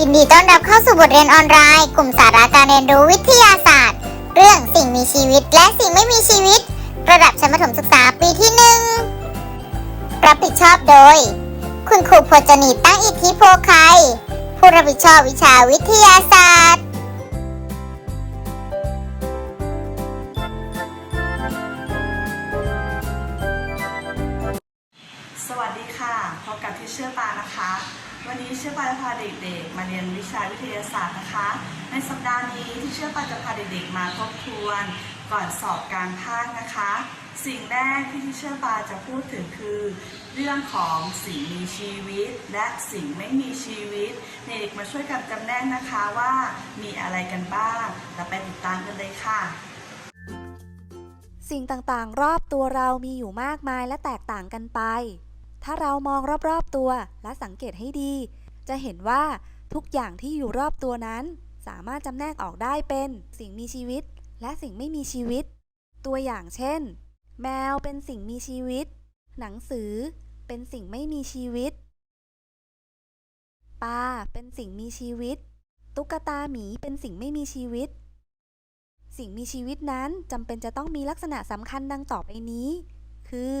ยินดีต้อนรับเข้าสู่บทเรียนออนไลน์ กลุ่มสาระการเรียนรู้วิทยาศาสตร์ เรื่องสิ่งมีชีวิตและสิ่งไม่มีชีวิต ระดับชั้นประถมศึกษาปีที่หนึ่งรับผิดชอบโดย คุณครูพจนีตั้งอิทธิโพไคยผู้รับผิดชอบวิชาวิทยาศาสตร์ วันนี้เชื่อปาจะพาเด็กๆ มาเรียนวิชาวิทยาศาสตร์นะคะ ในสัปดาห์นี้ที่เชื่อปาจะพาเด็กๆ มาทบทวน ก่อนสอบการภาคนะคะ สิ่งแรกที่ที่เชื่อปาจะพูดถึงคือ เรื่องของสิ่งมีชีวิต และสิ่งไม่มีชีวิตเด็กมาช่วยกันจำแนกนะคะว่ามีอะไรกันบ้างเราไปติดตามกันเลยค่ะสิ่งต่างๆ รอบตัวเรามีอยู่มากมายและแตกต่างกันไป ถ้าเรามองรอบๆตัวและสังเกตให้ดี จะเห็นว่าทุกอย่างที่อยู่รอบตัวนั้น สามารถจำแนกออกได้เป็นสิ่งมีชีวิต และสิ่งไม่มีชีวิต ตัวอย่างเช่น แมวเป็นสิ่งมีชีวิต หนังสือ เป็นสิ่งไม่มีชีวิตปลาเป็นสิ่งมีชีวิต ตุ๊กตาหมีเป็นสิ่งไม่มีชีวิต สิ่งมีชีวิตนั้นจำเป็นจะต้องมีลักษณะสำคัญดังต่อไปนี้ คือ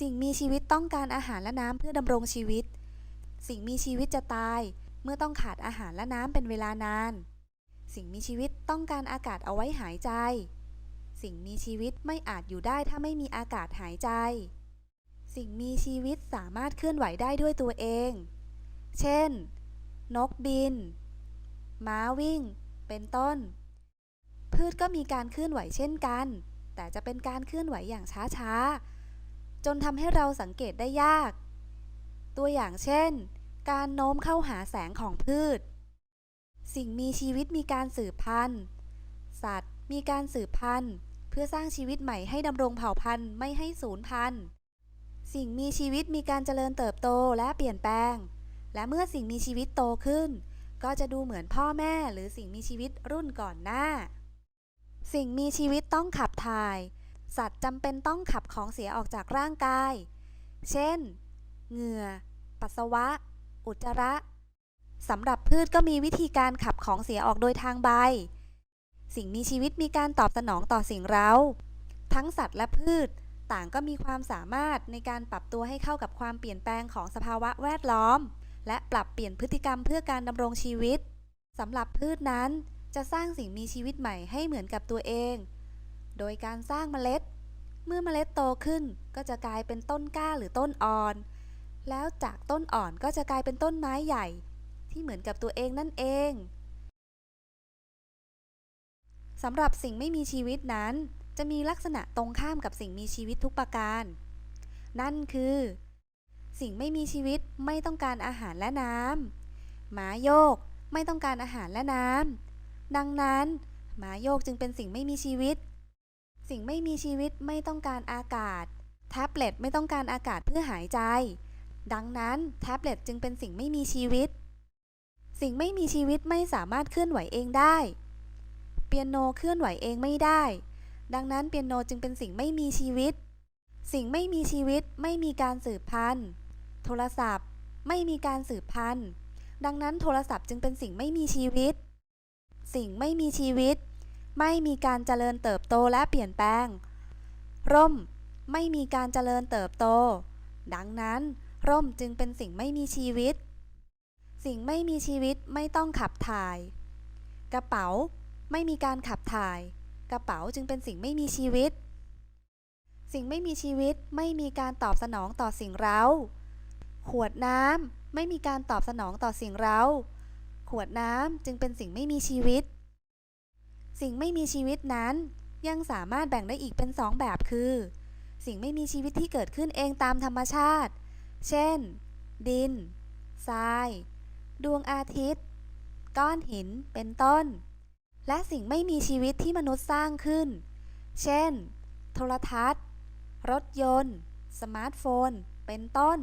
สิ่งมีชีวิตต้องการอาหารและน้ำเพื่อดำรงชีวิต สิ่งมีชีวิตจะตายเมื่อต้องขาดอาหารและน้ำเป็นเวลานาน สิ่งมีชีวิตต้องการอากาศเอาไว้หายใจ สิ่งมีชีวิตไม่อาจอยู่ได้ถ้าไม่มีอากาศหายใจ สิ่งมีชีวิตสามารถเคลื่อนไหวได้ด้วยตัวเอง เช่น นกบิน ม้าวิ่ง เป็นต้น พืชก็มีการเคลื่อนไหวเช่นกัน แต่จะเป็นการเคลื่อนไหวอย่างช้าๆ จนทำให้เราสังเกตได้ยาก ตัวอย่างเช่น การโน้มเข้าหาแสงของพืช สิ่งมีชีวิตมีการสืบพันธุ์ สัตว์มีการสืบพันธุ์ เพื่อสร้างชีวิตใหม่ให้ดำรงเผ่าพันธุ์ไม่ให้สูญพันธุ์ สิ่งมีชีวิตมีการเจริญเติบโตและเปลี่ยนแปลง และเมื่อสิ่งมีชีวิตโตขึ้น ก็จะดูเหมือนพ่อแม่หรือสิ่งมีชีวิตรุ่นก่อนหน้า สิ่งมีชีวิตต้องขับถ่าย สัตว์จำเป็นต้องขับของเสียออกจากร่างกาย เช่น เหงื่อ ปัสสาวะ อุจจาระ สำหรับพืชก็มีวิธีการขับของเสียออกโดยทางใบ สิ่งมีชีวิตมีการตอบสนองต่อสิ่งเร้า ทั้งสัตว์และพืชต่างก็มีความสามารถในการปรับตัวให้เข้ากับความเปลี่ยนแปลงของสภาวะแวดล้อม และปรับเปลี่ยนพฤติกรรมเพื่อการดำรงชีวิตสำหรับพืชนั้นจะสร้างสิ่งมีชีวิตใหม่ให้เหมือนกับตัวเอง โดยการสร้างเมล็ด เมื่อเมล็ดโตขึ้นก็จะกลายเป็นต้นกล้าหรือต้นอ่อน แล้วจากต้นอ่อนก็จะกลายเป็นต้นไม้ใหญ่ ที่เหมือนกับตัวเองนั่นเองสำหรับสิ่งไม่มีชีวิตนั้น จะมีลักษณะตรงข้ามกับสิ่งมีชีวิตทุกประการ นั่นคือ สิ่งไม่มีชีวิตไม่ต้องการอาหารและน้ำหมาโยกไม่ต้องการอาหารและน้ำดังนั้นหมาโยกจึงเป็นสิ่งไม่มีชีวิต สิ่งไม่มีชีวิตไม่ต้องการอากาศ แท็บเล็ตไม่ต้องการอากาศเพื่อหายใจ ดังนั้นแท็บเล็ตจึงเป็นสิ่งไม่มีชีวิต สิ่งไม่มีชีวิตไม่สามารถเคลื่อนไหวเองได้ เปียโนเคลื่อนไหวเองไม่ได้ ดังนั้นเปียโนจึงเป็นสิ่งไม่มีชีวิต สิ่งไม่มีชีวิตไม่มีการสืบพันธุ์ โทรศัพท์ไม่มีการสืบพันธุ์ ดังนั้นโทรศัพท์จึงเป็นสิ่งไม่มีชีวิต สิ่งไม่มีชีวิต ไม่มีการเจริญเติบโตและเปลี่ยนแปลง ร่ม ไม่มีการเจริญเติบโต ดังนั้น ร่มจึงเป็นสิ่งไม่มีชีวิต สิ่งไม่มีชีวิตไม่ต้องขับถ่าย กระเป๋า ไม่มีการขับถ่าย กระเป๋าจึงเป็นสิ่งไม่มีชีวิต สิ่งไม่มีชีวิตไม่มีการตอบสนองต่อสิ่งเร้า ขวดน้ำไม่มีการตอบสนองต่อสิ่งเร้า ขวดน้ำจึงเป็นสิ่งไม่มีชีวิต สิ่งไม่มีชีวิตนั้น ยังสามารถแบ่งได้อีกเป็นสองแบบคือ สิ่งไม่มีชีวิตที่เกิดขึ้นเองตามธรรมชาติ เช่น ดิน ทราย ดวงอาทิตย์ ก้อนหิน เป็นต้น และสิ่งไม่มีชีวิตที่มนุษย์สร้างขึ้น เช่น โทรทัศน์ รถยนต์ สมาร์ทโฟน เป็นต้น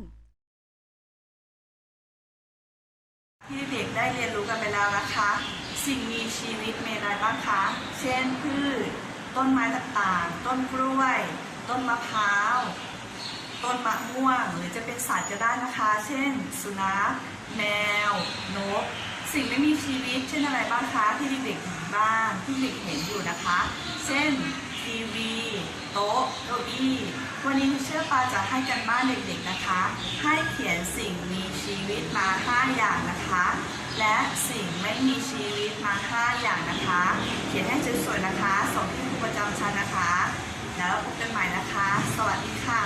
ที่เด็กได้เรียนรู้กันไปแล้วนะคะ สิ่งมีชีวิตมีอะไรบ้างคะ เช่นพืช ต้นไม้ต่างๆ ต้นกล้วย ต้นมะพร้าว ต้นมะม่วง หรือจะเป็นสัตว์ก็ได้นะคะ เช่น สุนัข แมว นก สิ่งไม่มีชีวิต เช่นอะไรบ้างคะ ที่เด็กๆบ้านที่เด็กเห็นอยู่นะคะ เช่น ทีวี โต๊ะเก้าอี้ วันนี้เชื่อปาจะให้กันบ้านเด็กๆนะคะ ให้เขียนสิ่งมีชีวิตมา 5 อย่างนะคะ และสิ่งไม่มีชีวิตมา 5 อย่างนะคะ เขียนให้สวยๆนะคะ ส่งที่ครูประจำชั้นนะคะ แล้วพบกันใหม่นะคะ สวัสดีค่ะ